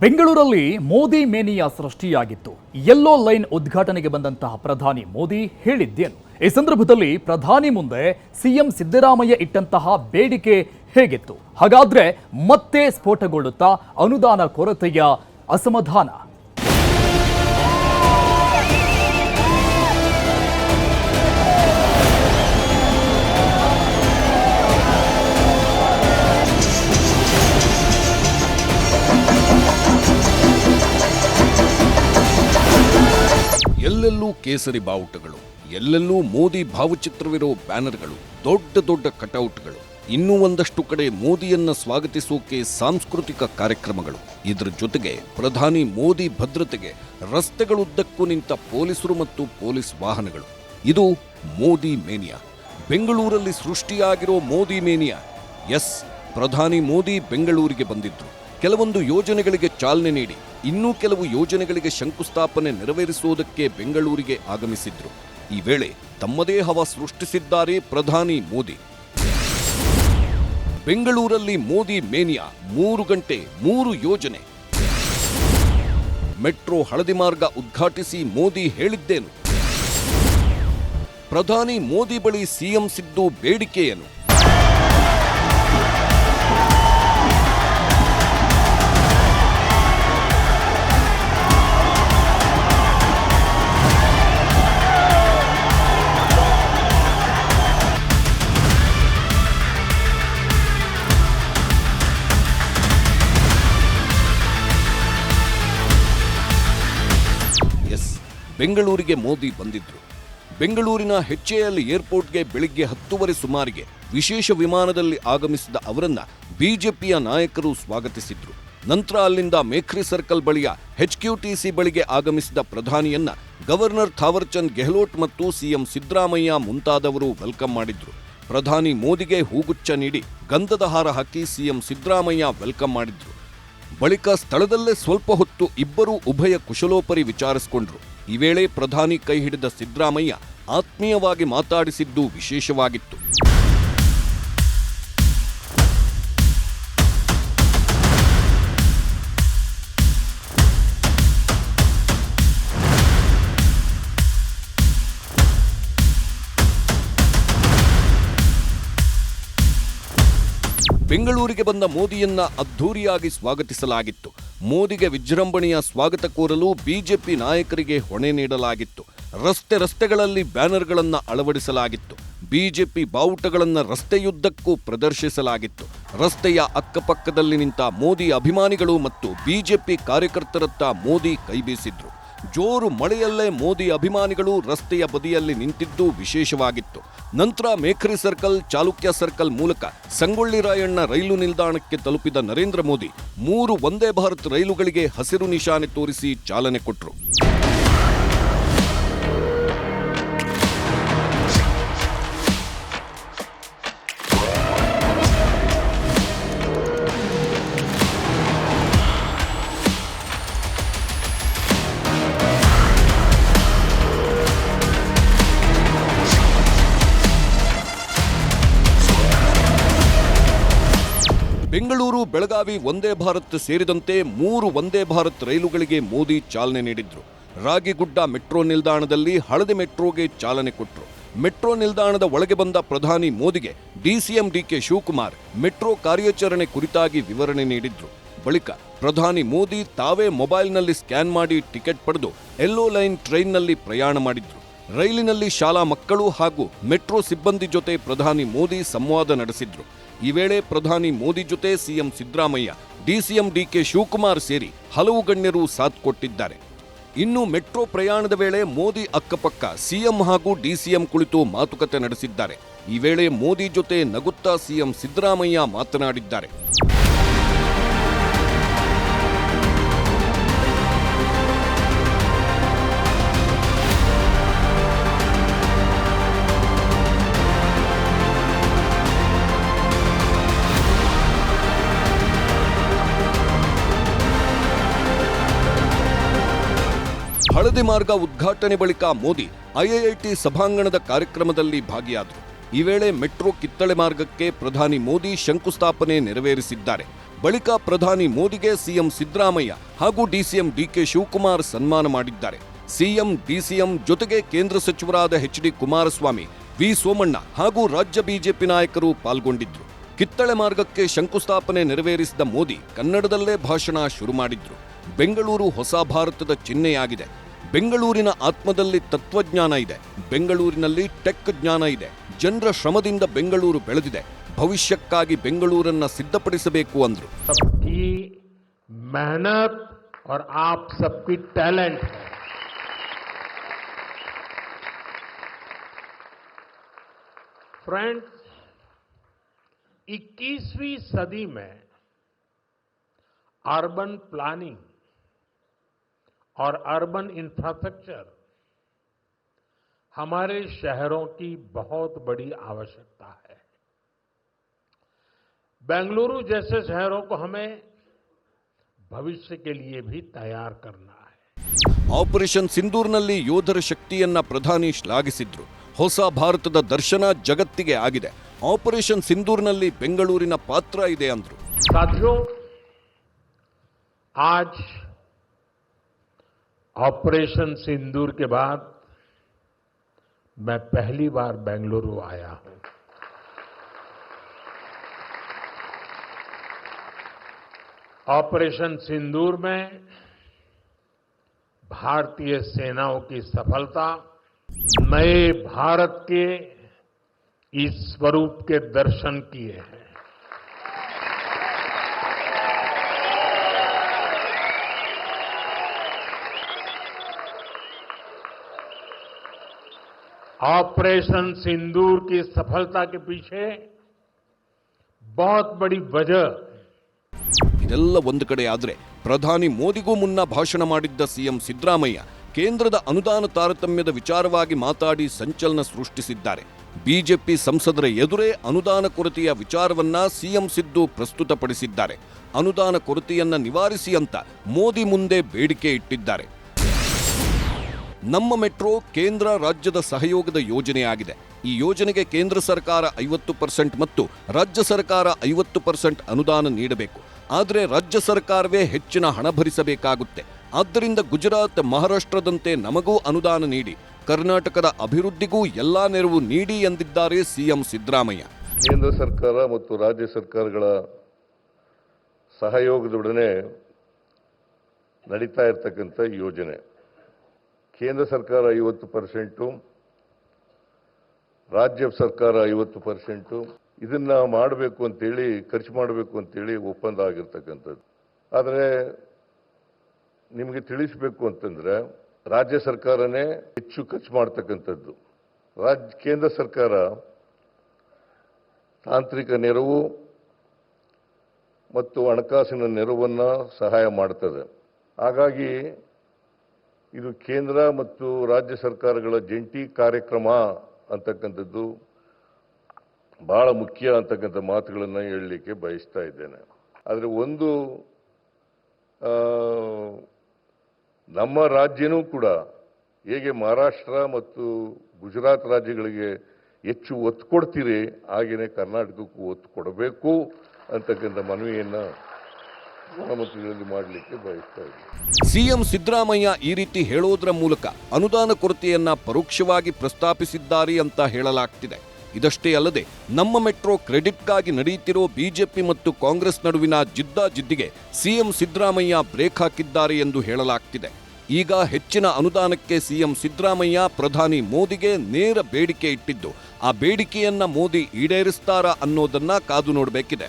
ಬೆಂಗಳೂರಲ್ಲಿ ಮೋದಿ ಮೇನಿಯಾ ಸೃಷ್ಟಿಯಾಗಿತ್ತು. Yellow line ಉದ್ಘಾಟನೆಗೆ ಬಂದಂತಹ ಪ್ರಧಾನಿ ಮೋದಿ ಹೇಳಿದ್ದೇನು. ಈ ಸಂದರ್ಭದಲ್ಲಿ ಪ್ರಧಾನಿ ಮುಂದೆ ಸಿಎಂ ಸಿದ್ದರಾಮಯ್ಯ ಇಟ್ಟಂತಹ ಬೇಡಿಕೆ ಹೇಗಿತ್ತು? ಹಾಗಾದ್ರೆ ಮತ್ತೆ ಸ್ಫೋಟಗೊಳ್ಳುತ್ತಾ ಅನುದಾನ ಕೊರತೆಯ ಅಸಮಾಧಾನ? ಕೇಸರಿ ಬಾವುಟಗಳು, ಎಲ್ಲೆಲ್ಲೂ ಮೋದಿ ಭಾವಚಿತ್ರವಿರೋ ಬ್ಯಾನರ್ಗಳು, ದೊಡ್ಡ ದೊಡ್ಡ ಕಟೌಟ್ಗಳು. ಇನ್ನೂ ಒಂದಷ್ಟು ಕಡೆ ಮೋದಿಯನ್ನ ಸ್ವಾಗತಿಸೋಕೆ ಸಾಂಸ್ಕೃತಿಕ ಕಾರ್ಯಕ್ರಮಗಳು. ಇದರ ಜೊತೆಗೆ ಪ್ರಧಾನಿ ಮೋದಿ ಭದ್ರತೆಗೆ ರಸ್ತೆಗಳುದ್ದಕ್ಕೂ ನಿಂತ ಪೊಲೀಸರು ಮತ್ತು ಪೊಲೀಸ್ ವಾಹನಗಳು. ಇದು ಮೋದಿ ಮೇನಿಯಾ. ಬೆಂಗಳೂರಲ್ಲಿ ಸೃಷ್ಟಿಯಾಗಿರೋ ಮೋದಿ ಮೇನಿಯಾ. ಎಸ್, ಪ್ರಧಾನಿ ಮೋದಿ ಬೆಂಗಳೂರಿಗೆ ಬಂದಿದ್ರು. ಕೆಲವೊಂದು ಯೋಜನೆಗಳಿಗೆ ಚಾಲನೆ ನೀಡಿ. ಇನ್ನೂ ಕೆಲವು ಯೋಜನೆಗಳಿಗೆ ಶಂಕುಸ್ಥಾಪನೆ ನೆರವೇರಿಸುವುದಕ್ಕೆ ಬೆಂಗಳೂರಿಗೆ ಆಗಮಿಸಿದ್ರು. ಈ ವೇಳೆ ತಮ್ಮದೇ ಹವ ಸೃಷ್ಟಿಸಿದ್ದಾರೆ ಪ್ರಧಾನಿ ಮೋದಿ. ಬೆಂಗಳೂರಲ್ಲಿ ಮೋದಿ ಮೇನಿಯಾ ಮೂರು ಗಂಟೆ ಮೂರು ಯೋಜನೆ. ಮೆಟ್ರೋ ಹಳದಿ ಮಾರ್ಗ ಉದ್ಘಾಟಿಸಿ ಮೋದಿ ಹೇಳಿದ್ದೇನು. ಪ್ರಧಾನಿ ಮೋದಿ ಬಳಿ ಸಿಎಂ ಸಿದ್ದು ಬೇಡಿಕೆಯೇನು? ಬೆಂಗಳೂರಿಗೆ ಮೋದಿ ಬಂದಿದ್ರು. ಬೆಂಗಳೂರಿನ ಹೆಚ್ಎಎಲ್ ಏರ್ಪೋರ್ಟ್ಗೆ ಬೆಳಿಗ್ಗೆ ಹತ್ತುವರೆ ಸುಮಾರಿಗೆ ವಿಶೇಷ ವಿಮಾನದಲ್ಲಿ ಆಗಮಿಸಿದ ಅವರನ್ನ ಬಿಜೆಪಿಯ ನಾಯಕರು ಸ್ವಾಗತಿಸಿದ್ರು. ನಂತರ ಅಲ್ಲಿಂದ ಮೇಖ್ರಿ ಸರ್ಕಲ್ ಬಳಿಯ ಹೆಚ್ಕ್ಯೂಟಿಸಿ ಬಳಿಗೆ ಆಗಮಿಸಿದ ಪ್ರಧಾನಿಯನ್ನ ಗವರ್ನರ್ ಥಾವರ್ಚಂದ್ ಗೆಹ್ಲೋಟ್ ಮತ್ತು ಸಿಎಂ ಸಿದ್ದರಾಮಯ್ಯ ಮುಂತಾದವರು ವೆಲ್ಕಮ್ ಮಾಡಿದ್ರು. ಪ್ರಧಾನಿ ಮೋದಿಗೆ ಹೂಗುಚ್ಚ ನೀಡಿ ಗಂಧದ ಹಾರ ಹಾಕಿ ಸಿಎಂ ಸಿದ್ದರಾಮಯ್ಯ ವೆಲ್ಕಮ್ ಮಾಡಿದ್ರು. ಬಳಿಕ ಸ್ಥಳದಲ್ಲೇ ಸ್ವಲ್ಪ ಹೊತ್ತು ಇಬ್ಬರೂ ಉಭಯ ಕುಶಲೋಪರಿ ವಿಚಾರಿಸಿಕೊಂಡ್ರು. ಈ ವೇಳೆ ಪ್ರಧಾನಿ ಕೈ ಹಿಡಿದ ಸಿದ್ದರಾಮಯ್ಯ ಆತ್ಮೀಯವಾಗಿ ಮಾತಾಡಿಸಿದ್ದು ವಿಶೇಷವಾಗಿತ್ತು. ಬೆಂಗಳೂರಿಗೆ ಬಂದ ಮೋದಿಯನ್ನ ಅದ್ಧೂರಿಯಾಗಿ ಸ್ವಾಗತಿಸಲಾಗಿತ್ತು. ಮೋದಿಗೆ ವಿಜೃಂಭಣೆಯ ಸ್ವಾಗತ ಕೋರಲು ಬಿಜೆಪಿ ನಾಯಕರಿಗೆ ಹೊಣೆ ನೀಡಲಾಗಿತ್ತು. ರಸ್ತೆ ರಸ್ತೆಗಳಲ್ಲಿ ಬ್ಯಾನರ್ಗಳನ್ನು ಅಳವಡಿಸಲಾಗಿತ್ತು. ಬಿಜೆಪಿ ಬಾವುಟಗಳನ್ನು ರಸ್ತೆಯುದ್ದಕ್ಕೂ ಪ್ರದರ್ಶಿಸಲಾಗಿತ್ತು. ರಸ್ತೆಯ ಅಕ್ಕಪಕ್ಕದಲ್ಲಿ ನಿಂತ ಮೋದಿ ಅಭಿಮಾನಿಗಳು ಮತ್ತು ಬಿಜೆಪಿ ಕಾರ್ಯಕರ್ತರತ್ತ ಮೋದಿ ಕೈಬೀಸಿದ್ರು ಜೋರು ಮಳೆಯಲ್ಲೇ ಮೋದಿ ಅಭಿಮಾನಿಗಳು ರಸ್ತೆಯ ಬದಿಯಲ್ಲಿ ನಿಂತಿದ್ದು ವಿಶೇಷವಾಗಿತ್ತು. ನಂತರ ಮೇಖರಿ ಸರ್ಕಲ್, ಚಾಲುಕ್ಯ ಸರ್ಕಲ್ ಮೂಲಕ ಸಂಗೊಳ್ಳಿ ರಾಯಣ್ಣ ರೈಲು ನಿಲ್ದಾಣಕ್ಕೆ ತಲುಪಿದ ನರೇಂದ್ರ ಮೋದಿ ಮೂರು ವಂದೇ ಭಾರತ್ ರೈಲುಗಳಿಗೆ ಹಸಿರು ನಿಶಾನೆ ತೋರಿಸಿ ಚಾಲನೆ ಕೊಟ್ಟರು ಬೆಂಗಳೂರು, ಬೆಳಗಾವಿ ವಂದೇ ಭಾರತ್ ಸೇರಿದಂತೆ ಮೂರು ವಂದೇ ಭಾರತ್ ರೈಲುಗಳಿಗೆ ಮೋದಿ ಚಾಲನೆ ನೀಡಿದ್ರು. ರಾಗಿಗುಡ್ಡ ಮೆಟ್ರೋ ನಿಲ್ದಾಣದಲ್ಲಿ ಹಳದಿ ಮೆಟ್ರೋಗೆ ಚಾಲನೆ ಕೊಟ್ಟರು ಮೆಟ್ರೋ ನಿಲ್ದಾಣದ ಒಳಗೆ ಬಂದ ಪ್ರಧಾನಿ ಮೋದಿಗೆ ಡಿಸಿಎಂ ಡಿಕೆ ಶಿವಕುಮಾರ್ ಮೆಟ್ರೋ ಕಾರ್ಯಾಚರಣೆ ಕುರಿತಾಗಿ ವಿವರಣೆ ನೀಡಿದ್ರು. ಬಳಿಕ ಪ್ರಧಾನಿ ಮೋದಿ ತಾವೇ ಮೊಬೈಲ್ನಲ್ಲಿ ಸ್ಕ್ಯಾನ್ ಮಾಡಿ ಟಿಕೆಟ್ ಪಡೆದು ಎಲ್ಲೋ ಲೈನ್ ಟ್ರೈನ್ನಲ್ಲಿ ಪ್ರಯಾಣ ಮಾಡಿದ್ರು. ರೈಲಿನಲ್ಲಿ ಶಾಲಾ ಮಕ್ಕಳು ಹಾಗೂ ಮೆಟ್ರೋ ಸಿಬ್ಬಂದಿ ಜೊತೆ ಪ್ರಧಾನಿ ಮೋದಿ ಸಂವಾದ ನಡೆಸಿದ್ರು. ಈ ವೇಳೆ ಪ್ರಧಾನಿ ಮೋದಿ ಜೊತೆ CM Siddaramaiah, DCM DK Shivakumar ಸೇರಿ ಹಲವು ಗಣ್ಯರು ಸಾಥ್ ಕೊಟ್ಟಿದ್ದಾರೆ. ಇನ್ನು ಮೆಟ್ರೋ ಪ್ರಯಾಣದ ವೇಳೆ ಮೋದಿ ಅಕ್ಕಪಕ್ಕ ಸಿಎಂ ಹಾಗೂ ಡಿಸಿಎಂ ಕುಳಿತು ಮಾತುಕತೆ ನಡೆಸಿದ್ದಾರೆ. ಈ ವೇಳೆ ಮೋದಿ ಜೊತೆ ನಗುತ್ತಾ ಸಿಎಂ ಸಿದ್ದರಾಮಯ್ಯ ಮಾತನಾಡಿದ್ದಾರೆ. ಹಳದಿ ಮಾರ್ಗ ಉದ್ಘಾಟನೆ ಬಳಿಕ ಮೋದಿ ಐಐಐಟಿ ಸಭಾಂಗಣದ ಕಾರ್ಯಕ್ರಮದಲ್ಲಿ ಭಾಗಿಯಾದರು. ಈ ವೇಳೆ ಮೆಟ್ರೋ ಕಿತ್ತಳೆ ಮಾರ್ಗಕ್ಕೆ ಪ್ರಧಾನಿ ಮೋದಿ ಶಂಕುಸ್ಥಾಪನೆ ನೆರವೇರಿಸಿದ್ದಾರೆ. ಬಳಿಕ ಪ್ರಧಾನಿ ಮೋದಿಗೆ ಸಿಎಂ ಸಿದ್ದರಾಮಯ್ಯ ಹಾಗೂ ಡಿಸಿಎಂ ಡಿಕೆ ಶಿವಕುಮಾರ್ ಸನ್ಮಾನ ಮಾಡಿದ್ದಾರೆ. ಸಿಎಂ, ಡಿಸಿಎಂ ಜೊತೆಗೆ ಕೇಂದ್ರ ಸಚಿವರಾದ H D Kumaraswamy, V Somanna ಹಾಗೂ ರಾಜ್ಯ ಬಿಜೆಪಿ ನಾಯಕರು ಪಾಲ್ಗೊಂಡಿದ್ದರು. ಕಿತ್ತಳೆ ಮಾರ್ಗಕ್ಕೆ ಶಂಕುಸ್ಥಾಪನೆ ನೆರವೇರಿಸಿದ ಮೋದಿ ಕನ್ನಡದಲ್ಲೇ ಭಾಷಣ ಶುರು ಮಾಡಿದ್ರು. ಬೆಂಗಳೂರು ಹೊಸ ಭಾರತದ ಚಿಹ್ನೆಯಾಗಿದೆ ಬೆಂಗಳೂರಿನ ಆತ್ಮದಲ್ಲಿ ತತ್ವಜ್ಞಾನ ಇದೆ ಬೆಂಗಳೂರಿನಲ್ಲಿ ಟೆಕ್ ಜ್ಞಾನ ಇದೆ ಜನರ ಶ್ರಮದಿಂದ ಬೆಂಗಳೂರು ಬೆಳೆದಿದೆ ಭವಿಷ್ಯಕ್ಕಾಗಿ ಬೆಂಗಳೂರನ್ನ ಸಿದ್ಧಪಡಿಸಬೇಕು ಅಂದ್ರು सबकी मेहनत और आप सबकी टैलेंट है फ्रेंड्स 21वीं सदी में अर्बन प्लानिंग और अर्बन इंफ्रास्ट्रक्चर हमारे शहरों की बहुत बड़ी आवश्यकता है बेंगलुरु जैसे शहरों को हमें भविष्य के लिए भी तैयार करना है ಆಪರೇಷನ್ ಸಿಂಧೂರ್ನಲ್ಲಿ ಯೋಧರ ಶಕ್ತಿಯನ್ನ ಪ್ರಧಾನಿ ಶ್ಲಾಘಿಸಿದ್ರು ಹೊಸ ಭಾರತದ ದರ್ಶನ ಜಗತ್ತಿಗೆ ಆಗಿದೆ ಆಪರೇಷನ್ ಸಿಂಧೂರ್ನಲ್ಲಿ ಬೆಂಗಳೂರಿನ ಪಾತ್ರ ಇದೆ ಅಂದ್ರು साथियों आज ऑपरेशन सिंदूर के बाद मैं पहली बार बेंगलुरु आया हूँ। ऑपरेशन सिंदूर में भारतीय सेनाओं की सफलता, नए भारत के इस स्वरूप के दर्शन किए हैं। ऑपरेशन सिंदूर की सफलता के पीछे बहुत बड़ी वजह ಇದೆಲ್ಲ ಒಂದು ಕಡೆ ಆದ್ರೆ ಪ್ರಧಾನಿ ಮೋದಿಗೂ ಮುನ್ನ ಭಾಷಣ ಮಾಡಿದ್ದ ಸಿಎಂ ಸಿದ್ದರಾಮಯ್ಯ ಕೇಂದ್ರದ ಅನುದಾನ ತಾರತಮ್ಯದ ವಿಚಾರವಾಗಿ ಮಾತಾಡಿ ಸಂಚಲನ ಸೃಷ್ಟಿಸಿದ್ದಾರೆ ಬಿಜೆಪಿ ಸಂಸದರ ಎದುರೇ ಅನುದಾನ ಕೊರತೆಯ ವಿಚಾರವನ್ನ ಸಿಎಂ ಸಿದ್ದು ಪ್ರಸ್ತುತಪಡಿಸಿದ್ದಾರೆ ಅನುದಾನ ಕೊರತೆಯನ್ನ ನಿವಾರಿಸಿ ಅಂತ ಮೋದಿ ಮುಂದೆ ಬೇಡಿಕೆ ಇಟ್ಟಿದ್ದಾರೆ ನಮ್ಮ ಮೆಟ್ರೋ ಕೇಂದ್ರ ರಾಜ್ಯದ ಸಹಯೋಗದ ಯೋಜನೆಯಾಗಿದೆ. ಈ ಯೋಜನೆಗೆ ಕೇಂದ್ರ ಸರ್ಕಾರ ಐವತ್ತು ಪರ್ಸೆಂಟ್ ಮತ್ತು ರಾಜ್ಯ ಸರ್ಕಾರ ಐವತ್ತು ಪರ್ಸೆಂಟ್ ಅನುದಾನ ನೀಡಬೇಕು. ಆದರೆ ರಾಜ್ಯ ಸರ್ಕಾರವೇ ಹೆಚ್ಚಿನ ಹಣ ಭರಿಸಬೇಕಾಗುತ್ತೆ. ಆದ್ದರಿಂದ ಗುಜರಾತ್, ಮಹಾರಾಷ್ಟ್ರದಂತೆ ನಮಗೂ ಅನುದಾನ ನೀಡಿ. ಕರ್ನಾಟಕದ ಅಭಿವೃದ್ಧಿಗೂ ಎಲ್ಲಾ ನೆರವು ನೀಡಿ ಎಂದಿದ್ದಾರೆ ಸಿಎಂ ಸಿದ್ದರಾಮಯ್ಯ. ಕೇಂದ್ರ ಸರ್ಕಾರ ಮತ್ತು ರಾಜ್ಯ ಸರ್ಕಾರಗಳ ಸಹಯೋಗದೊಡನೆ ನಡೀತಾ ಇರತಕ್ಕಂಥ ಯೋಜನೆ. ಕೇಂದ್ರ ಸರ್ಕಾರ ಐವತ್ತು ಪರ್ಸೆಂಟು, ರಾಜ್ಯ ಸರ್ಕಾರ ಐವತ್ತು ಪರ್ಸೆಂಟು. ಇದನ್ನು ಮಾಡಬೇಕು ಅಂತೇಳಿ, ಖರ್ಚು ಮಾಡಬೇಕು ಅಂತೇಳಿ ಒಪ್ಪಂದ ಆಗಿರ್ತಕ್ಕಂಥದ್ದು ಆದರೆ ನಿಮಗೆ ತಿಳಿಸಬೇಕು ಅಂತಂದರೆ, ರಾಜ್ಯ ಸರ್ಕಾರನೇ ಹೆಚ್ಚು ಖರ್ಚು ಮಾಡ್ತಕ್ಕಂಥದ್ದು. ರಾಜ್ಯ ಕೇಂದ್ರ ಸರ್ಕಾರ ತಾಂತ್ರಿಕ ನೆರವು ಮತ್ತು ಹಣಕಾಸಿನ ನೆರವನ್ನು ಸಹಾಯ ಮಾಡ್ತದೆ. ಹಾಗಾಗಿ ಇದು ಕೇಂದ್ರ ಮತ್ತು ರಾಜ್ಯ ಸರ್ಕಾರಗಳ ಜಂಟಿ ಕಾರ್ಯಕ್ರಮ ಅಂತಕ್ಕಂಥದ್ದು. ಬಹಳ ಮುಖ್ಯ ಅಂತಕ್ಕಂಥ ಮಾತುಗಳನ್ನು ಹೇಳಲಿಕ್ಕೆ ಬಯಸ್ತಾ ಇದ್ದೇನೆ. ಆದರೆ ಒಂದು ನಮ್ಮ ರಾಜ್ಯನೂ ಕೂಡ ಹೇಗೆ ಮಹಾರಾಷ್ಟ್ರ ಮತ್ತು ಗುಜರಾತ್ ರಾಜ್ಯಗಳಿಗೆ ಹೆಚ್ಚು ಒತ್ತು ಕೊಡ್ತೀರಿ ಹಾಗೆಯೇ ಕರ್ನಾಟಕಕ್ಕೂ ಒತ್ತು ಕೊಡಬೇಕು ಅಂತಕ್ಕಂಥ ಮನವಿಯನ್ನು ಮಾಡಲಿಕ್ಕೆ ಬಯಸ್ತಾ ಸಿಎಂ ಸಿದ್ದರಾಮಯ್ಯ ಈ ರೀತಿ ಹೇಳೋದ್ರ ಮೂಲಕ ಅನುದಾನ ಕೊರತೆಯನ್ನ ಪರೋಕ್ಷವಾಗಿ ಪ್ರಸ್ತಾಪಿಸಿದ್ದಾರೆ ಅಂತ ಹೇಳಲಾಗ್ತಿದೆ. ಇದಷ್ಟೇ ಅಲ್ಲದೆ ನಮ್ಮ ಮೆಟ್ರೋ ಕ್ರೆಡಿಟ್ಗಾಗಿ ನಡೆಯುತ್ತಿರೋ ಬಿಜೆಪಿ ಮತ್ತು ಕಾಂಗ್ರೆಸ್ ನಡುವಿನ ಜಿದ್ದಾಜಿದ್ದಿಗೆ ಸಿಎಂ ಸಿದ್ದರಾಮಯ್ಯ ಬ್ರೇಕ್ ಹಾಕಿದ್ದಾರೆ ಎಂದು ಹೇಳಲಾಗ್ತಿದೆ. ಈಗ ಹೆಚ್ಚಿನ ಅನುದಾನಕ್ಕೆ ಸಿಎಂ ಸಿದ್ದರಾಮಯ್ಯ, ಪ್ರಧಾನಿ ಮೋದಿಗೆ ನೇರ ಬೇಡಿಕೆ ಇಟ್ಟಿದ್ದು, ಆ ಬೇಡಿಕೆಯನ್ನ ಮೋದಿ ಈಡೇರಿಸ್ತಾರಾ ಅನ್ನೋದನ್ನ ಕಾದು ನೋಡಬೇಕಿದೆ.